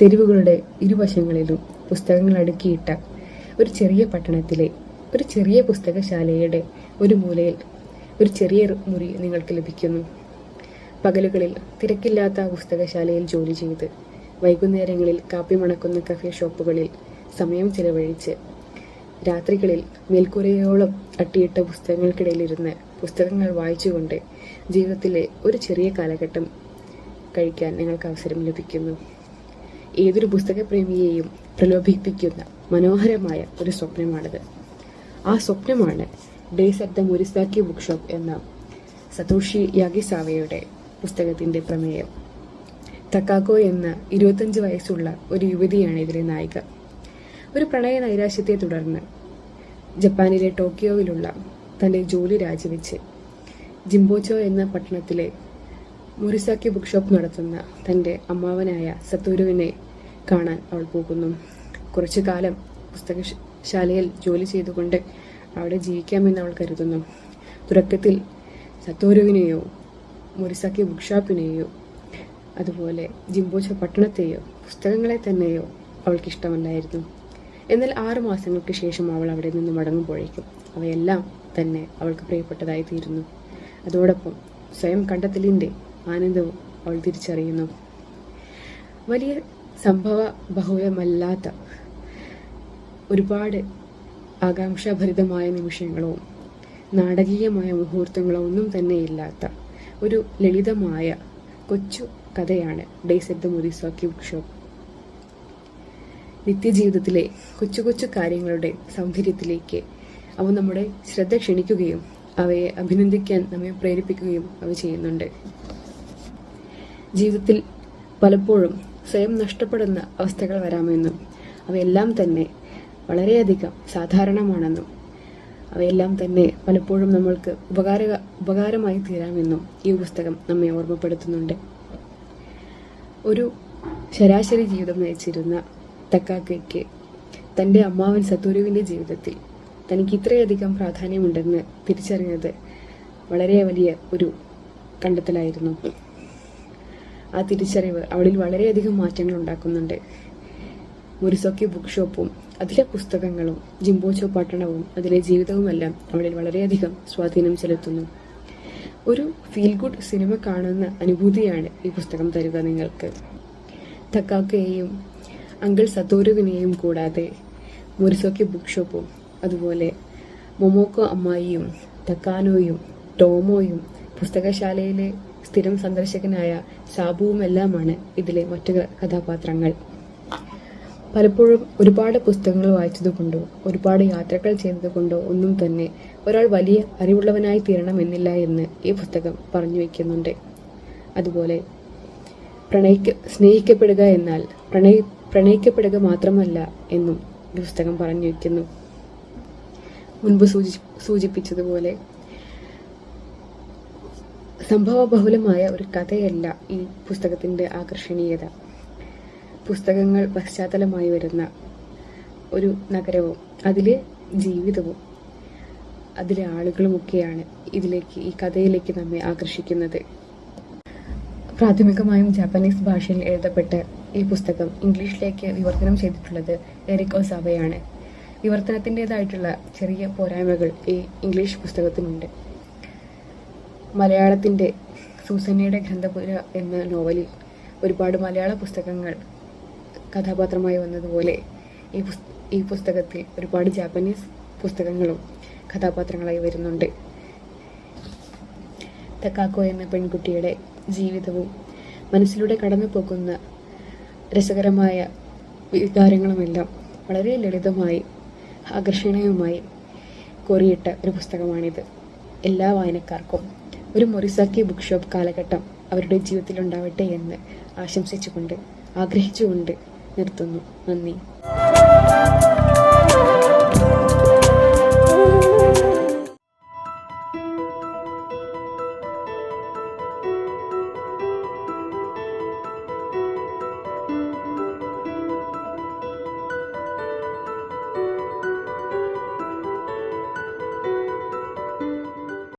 തെരുവുകളുടെ ഇരുവശങ്ങളിലും പുസ്തകങ്ങൾ അടുക്കിയിട്ട ഒരു ചെറിയ പട്ടണത്തിലെ ഒരു ചെറിയ പുസ്തകശാലയുടെ ഒരു മൂലയിൽ ഒരു ചെറിയ മുറി നിങ്ങൾക്ക് ലഭിക്കുന്നു. പകലുകളിൽ തിരക്കില്ലാത്ത പുസ്തകശാലയിൽ ജോലി ചെയ്ത് വൈകുന്നേരങ്ങളിൽ കാപ്പി മണക്കുന്ന കഫേ ഷോപ്പുകളിൽ സമയം ചിലവഴിച്ച് രാത്രികളിൽ മേൽക്കൂരയോളം അട്ടിയിട്ട പുസ്തകങ്ങൾക്കിടയിലിരുന്ന് പുസ്തകങ്ങൾ വായിച്ചുകൊണ്ട് ജീവിതത്തിലെ ഒരു ചെറിയ കാലഘട്ടം കഴിക്കാൻ നിങ്ങൾക്ക് അവസരം ലഭിക്കുന്നു. ഏതൊരു പുസ്തകപ്രേമിയെയും പ്രലോഭിപ്പിക്കുന്ന മനോഹരമായ ഒരു സ്വപ്നമാണിത്. ആ സ്വപ്നമാണ് days at the Morisaki book shop എന്ന സതോഷി യാഗിസാവയുടെ പുസ്തകത്തിന്റെ പ്രമേയം. തക്കാക്കോ എന്ന ഇരുപത്തഞ്ച് വയസ്സുള്ള ഒരു യുവതിയാണ് ഇതിലെ നായിക. ഒരു പ്രണയ നൈരാശ്യത്തെ തുടർന്ന് ജപ്പാനിലെ ടോക്കിയോയിലുള്ള തന്റെ ജോലി രാജിവെച്ച് ജിംബോച്ചോ എന്ന പട്ടണത്തിലെ മുറിസാക്കി ബുക്ക് ഷോപ്പ് നടത്തുന്ന തന്റെ അമ്മാവനായ സത്തൂരുവിനെ കാണാൻ അവൾ പോകുന്നു. കുറച്ചു കാലം പുസ്തകശാലയിൽ ജോലി ചെയ്തുകൊണ്ട് അവിടെ ജീവിക്കാമെന്ന് അവൾ കരുതുന്നു. തുടക്കത്തിൽ സത്തോരുവിനെയോ മുറിസാക്കി ബുക്ക് ഷോപ്പിനെയോ അതുപോലെ ജിംബോച്ച പട്ടണത്തെയോ പുസ്തകങ്ങളെ തന്നെയോ അവൾക്ക് ഇഷ്ടമല്ലായിരുന്നു എന്നാൽ ആറു മാസങ്ങൾക്ക് ശേഷം അവൾ അവിടെ നിന്ന് മടങ്ങുമ്പോഴേക്കും അവയെല്ലാം തന്നെ അവൾക്ക് പ്രിയപ്പെട്ടതായി തീരുന്നു. അതോടൊപ്പം സ്വയം കണ്ടെത്തലിന്റെ ആനന്ദവും അവൾ തിരിച്ചറിയുന്നു. വലിയ സംഭവ ബഹുലമല്ലാത്ത ഒരുപാട് ആകാംക്ഷാഭരിതമായ നിമിഷങ്ങളോ നാടകീയമായ മുഹൂർത്തങ്ങളോ ഒന്നും തന്നെ ഇല്ലാത്ത ഒരു ലളിതമായ കൊച്ചു കഥയാണ് days at the Morisaki bookshop നിത്യജീവിതത്തിലെ കൊച്ചു കൊച്ചു കാര്യങ്ങളുടെ സൗന്ദര്യത്തിലേക്ക് അവ നമ്മുടെ ശ്രദ്ധ ക്ഷണിക്കുകയും അവയെ അഭിനന്ദിക്കാൻ നമ്മെ പ്രേരിപ്പിക്കുകയും അവ ചെയ്യുന്നുണ്ട്. ജീവിതത്തിൽ പലപ്പോഴും സ്വയം നഷ്ടപ്പെടുന്ന അവസ്ഥകൾ വരാമെന്നും അവയെല്ലാം തന്നെ വളരെയധികം സാധാരണമാണെന്നും അവയെല്ലാം തന്നെ പലപ്പോഴും നമ്മൾക്ക് ഉപകാര ഉപകാരമായി തീരാമെന്നും ഈ പുസ്തകം നമ്മെ ഓർമ്മപ്പെടുത്തുന്നുണ്ട്. ഒരു ശരാശരി ജീവിതം നയിച്ചിരുന്ന തക്കാക്കയ്ക്ക് തന്റെ അമ്മാവൻ സത്തൂരുവിന്റെ ജീവിതത്തിൽ തനിക്ക് ഇത്രയധികം പ്രാധാന്യമുണ്ടെന്ന് തിരിച്ചറിഞ്ഞത് വളരെ വലിയ ഒരു കണ്ടെത്തലായിരുന്നു. ആ തിരിച്ചറിവ് അവളിൽ വളരെയധികം മാറ്റങ്ങൾ ഉണ്ടാക്കുന്നുണ്ട് മുരിസോക്കി ബുക്ക് ഷോപ്പും അതിലെ പുസ്തകങ്ങളും ജിംബോച്ചോ പട്ടണവും അതിലെ ജീവിതവുമെല്ലാം അവളിൽ വളരെയധികം സ്വാധീനം ചെലുത്തുന്നു. ഒരു ഫീൽ ഗുഡ് സിനിമ കാണുന്ന അനുഭൂതിയാണ് ഈ പുസ്തകം തരുക നിങ്ങൾക്ക്. തക്കാക്കയെയും അങ്കിൾ സത്തോരുവിനെയും കൂടാതെ മുരിസോക്കി ബുക്ക് ഷോപ്പും അതുപോലെ മൊമോക്കോ അമ്മായിയും തക്കാനോയും ടോമോയും പുസ്തകശാലയിലെ സ്ഥിരം സന്ദർശകനായ സാബുവുമെല്ലാമാണ് ഇതിലെ മറ്റു കഥാപാത്രങ്ങൾ. പലപ്പോഴും ഒരുപാട് പുസ്തകങ്ങൾ വായിച്ചതുകൊണ്ടോ ഒരുപാട് യാത്രകൾ ചെയ്തതുകൊണ്ടോ ഒന്നും തന്നെ ഒരാൾ വലിയ അറിവുള്ളവനായി തീരണമെന്നില്ല എന്ന് ഈ പുസ്തകം പറഞ്ഞു വയ്ക്കുന്നുണ്ട് അതുപോലെ പ്രണയിക്ക സ്നേഹിക്കപ്പെടുക എന്നാൽ പ്രണയി പ്രണയിക്കപ്പെടുക മാത്രമല്ല എന്നും ഈ പുസ്തകം പറഞ്ഞു വയ്ക്കുന്നു മുൻപ് സൂചി സൂചിപ്പിച്ചതുപോലെ സംഭവബഹുലമായ ഒരു കഥയല്ല ഈ പുസ്തകത്തിന്റെ ആകർഷണീയത. പുസ്തകങ്ങൾ പശ്ചാത്തലമായി വരുന്ന ഒരു നഗരവും അതിലെ ജീവിതവും അതിലെ ആളുകളുമൊക്കെയാണ് ഇതിലേക്ക് ഈ കഥയിലേക്ക് നമ്മെ ആകർഷിക്കുന്നത്. പ്രാഥമികമായും ജാപ്പനീസ് ഭാഷയിൽ എഴുതപ്പെട്ട ഈ പുസ്തകം ഇംഗ്ലീഷിലേക്ക് വിവർത്തനം ചെയ്തിട്ടുള്ളത് എറിക് ഒസാവയാണ്. വിവർത്തനത്തിന്റെതായിട്ടുള്ള ചെറിയ പോരായ്മകൾ ഈ ഇംഗ്ലീഷ് പുസ്തകത്തിനുണ്ട്. മലയാളത്തിന്റെ സൂസന്നയുടെ ഗ്രന്ഥപുര എന്ന നോവലിൽ ഒരുപാട് മലയാള പുസ്തകങ്ങൾ കഥാപാത്രമായി വന്നതുപോലെ ഈ ഈ പുസ്തകത്തിൽ ഒരുപാട് ജാപ്പനീസ് പുസ്തകങ്ങളും കഥാപാത്രങ്ങളായി വരുന്നുണ്ട്. തക്കാക്കോ എന്ന പെൺകുട്ടിയുടെ ജീവിതവും മനസ്സിലൂടെ കടന്നു പോകുന്ന രസകരമായ വികാരങ്ങളുമെല്ലാം വളരെ ലളിതമായി ആകർഷണീയമായി കോറിയിട്ട ഒരു പുസ്തകമാണിത്. എല്ലാ വായനക്കാർക്കും ഒരു മൊറിസാക്കി ബുക്ക് ഷോപ്പ് കാലഘട്ടം അവരുടെ ജീവിതത്തിൽ ഉണ്ടാവട്ടെ എന്ന് ആശംസിച്ചുകൊണ്ട് ആഗ്രഹിച്ചുകൊണ്ട് നിർത്തുന്നു. നന്ദി.